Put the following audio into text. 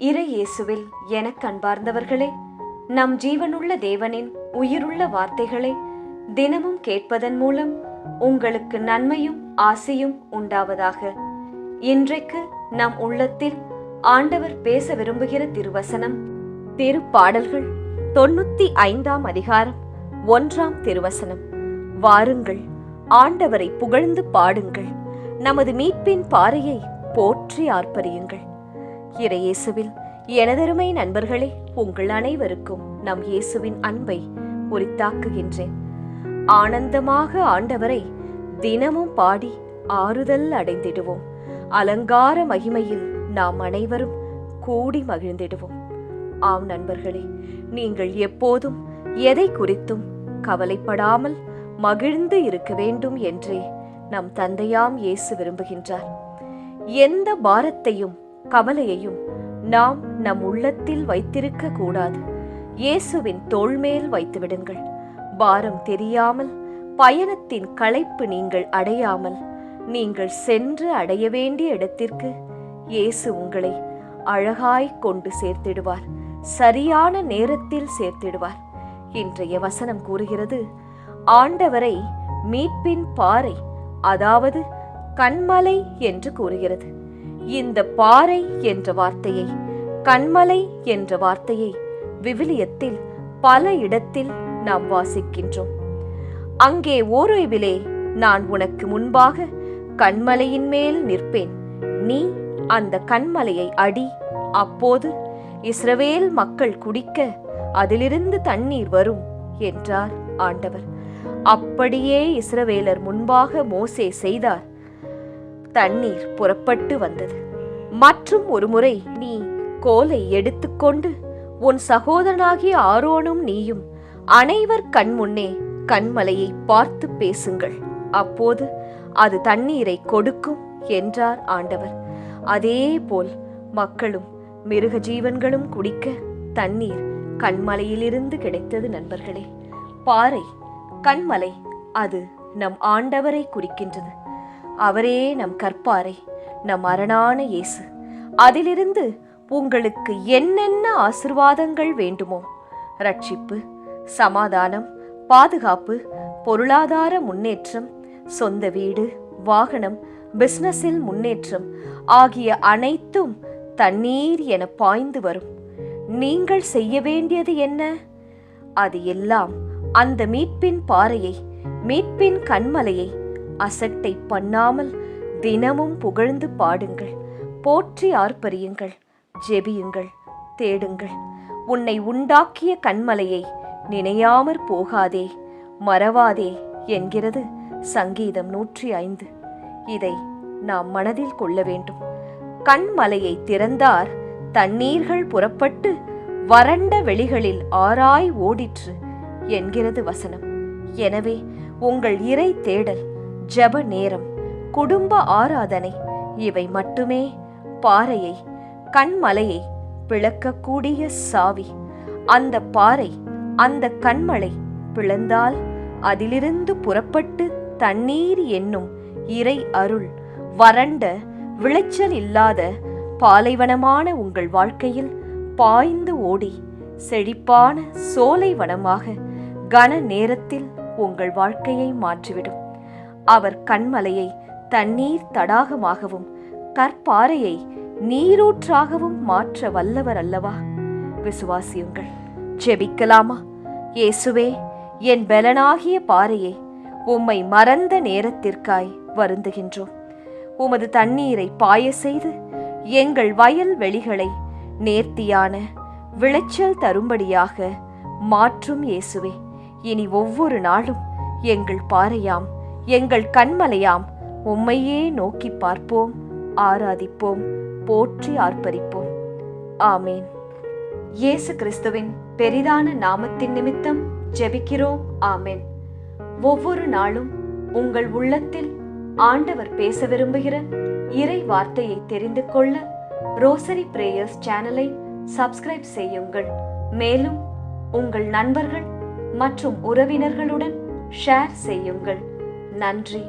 இறை இயேசுவில் எனக் அன்பார்ந்தவர்களே நம் ஜீவனுள்ள தேவனின் உயிருள்ள வார்த்தைகளை தினமும் கேட்பதன் மூலம் உங்களுக்கு நன்மையும் ஆசையும் உண்டாவதாக. இன்றைக்கு நம் உள்ளத்தில் ஆண்டவர் பேச விரும்புகிற திருவசனம் திருப்பாடல்கள் தொண்ணூத்தி ஐந்தாம் அதிகாரம் ஒன்றாம் திருவசனம். வாருங்கள் ஆண்டவரை புகழ்ந்து பாடுங்கள் நமது மீட்பின் பாறையை போற்றி ஆர்ப்பரியுங்கள். இறையேசுவில் எனதருமை நண்பர்களே உங்கள் அனைவருக்கும் நம் இயேசுவின் அன்பை உரித்தாக்குகின்றேன் ஆனந்தமாக ஆண்டவரை தினமும் பாடி ஆறுதல் அடைந்திடுவோம். அலங்கார மகிமையில் நாம் அனைவரும் கூடி மகிழ்ந்திடுவோம். ஆம் நண்பர்களே நீங்கள் எப்போதும் எதை குறித்தும் கவலைப்படாமல் மகிழ்ந்து இருக்க வேண்டும் என்றே நம் தந்தையாம் இயேசு விரும்புகின்றார். எந்த பாரத்தையும் கவலையையும் நாம் நம் உள்ளத்தில் வைத்திருக்க கூடாது. இயேசுவின் தோள்மேல் வைத்துவிடுங்கள். பாரம் தெரியாமல் பயணத்தின் களைப்பு நீங்கள் அடையாமல் நீங்கள் சென்று அடைய வேண்டிய இடத்திற்கு இயேசு உங்களை அழகாய் கொண்டு சேர்த்திடுவார். சரியான நேரத்தில் சேர்த்திடுவார். இன்றைய வசனம் கூறுகிறது ஆண்டவரை மீட்பின் பாறை அதாவது கண்மலை என்று கூறுகிறது. இந்த பாறை என்ற வார்த்தையை கண்மலை என்ற வார்த்தையை விவிலியத்தில் பல இடத்தில் நாம் வாசிக்கின்றோம். அங்கே ஓரோய்விலே நான் உனக்கு முன்பாக கண்மலையின் மேல் நிற்பேன். நீ அந்த கண்மலையை அடி. அப்போது இஸ்ரவேல் மக்கள் குடிக்க அதிலிருந்து தண்ணீர் வரும் என்றார் ஆண்டவர். அப்படியே இஸ்ரவேலர் முன்பாக மோசே செய்தார். தண்ணீர் புறப்பட்டு வந்தது. மற்றும் ஒருமுறை நீ கோலை எடுத்துக்கொண்டு உன் சகோதரனாகிய ஆரோனும் நீயும் அனைவர் கண் முன்னே கண்மலையை பார்த்து பேசுங்கள். அப்போது அது தண்ணீரை கொடுக்கும் என்றார் ஆண்டவர். அதே போல் மக்களும் மிருக ஜீவன்களும் குடிக்க தண்ணீர் கண்மலையிலிருந்து கிடைத்தது நண்பர்களே. பாறை கண்மலை அது நம் ஆண்டவரை குறிக்கின்றது. அவரே நம் கற்பாரை நம் அரணான இயேசு. அதிலிருந்து உங்களுக்கு என்னென்ன ஆசிர்வாதங்கள் வேண்டுமோ? ரட்சிப்பு சமாதானம் பாதுகாப்பு பொருளாதார முன்னேற்றம் சொந்த வீடு வாகனம் பிஸ்னஸில் முன்னேற்றம் ஆகிய அனைத்தும் தண்ணீர் என பாய்ந்து வரும். நீங்கள் செய்ய வேண்டியது என்ன? அது எல்லாம் அந்த மீட்பின் பாறையை மீட்பின் கண்மலையை அசட்டை பண்ணாமல் தினமும் புகழ்ந்து பாடுங்கள். போற்றி ஆர்ப்பரியுங்கள். ஜெபியுங்கள். தேடுங்கள். உன்னை உண்டாக்கிய கண்மலையை நினையாமற் போகாதே. மறவாதே என்கிறது சங்கீதம் நூற்றி ஐந்து இதை நாம் மனதில் கொள்ள வேண்டும். கண்மலையை திறந்தார் தண்ணீர்கள் புறப்பட்டு வறண்ட வெளிகளில் ஆராய் ஓடிற்று என்கிறது வசனம். எனவே உங்கள் இறை தேடல் ஜெப நேரம் குடும்ப ஆராதனை இவை மட்டுமே பாறையை கண்மலையை பிளக்கக்கூடிய சாவி. அந்த பாறை அந்த கண்மலை பிளந்தால் அதிலிருந்து புறப்பட்டு தண்ணீர் என்னும் இறை அருள் வறண்ட விளைச்சல் இல்லாத பாலைவனமான உங்கள் வாழ்க்கையில் பாய்ந்து ஓடி செழிப்பான சோலை வனமாக கன நேரத்தில் உங்கள் வாழ்க்கையை மாற்றிவிடும். அவர் கண்மலையை தண்ணீர் தடாகமாகவும் கற்பாறையை நீரூற்றாகவும் மாற்ற வல்லவர் அல்லவா? விசுவாசியுங்கள். ஜெபிக்கலாமா? இயேசுவே என் பலனாகிய பாறையே உம்மை மறந்த நேரத்திற்காய் வருந்துகின்றோம். உமது தண்ணீரை பாய செய்து எங்கள் வயல் வெளிகளை நேர்த்தியான விளைச்சல் தரும்படியாக மாற்றும் இயேசுவே. இனி ஒவ்வொரு நாளும் எங்கள் பாறையாம் எங்கள் கண்மலையாம். உம்மையே நோக்கி பார்ப்போம் ஆராதிப்போம் போற்றி ஆர்ப்பரிப்போம். ஆமேன். இயேசு கிறிஸ்துவின் பெரிதான நாமத்தின் நிமித்தம் ஜெபிக்கிறோம். ஆமேன். ஒவ்வொரு நாளும் உங்கள் உள்ளத்தில் ஆண்டவர் பேச விரும்புகிற இறை வார்த்தையை தெரிந்து கொள்ள ரோசரி பிரேயர்ஸ் சேனலை சப்ஸ்கிரைப் செய்யுங்கள். மேலும் உங்கள் நண்பர்கள் மற்றும் உறவினர்களுடன் ஷேர் செய்யுங்கள். நன்றி.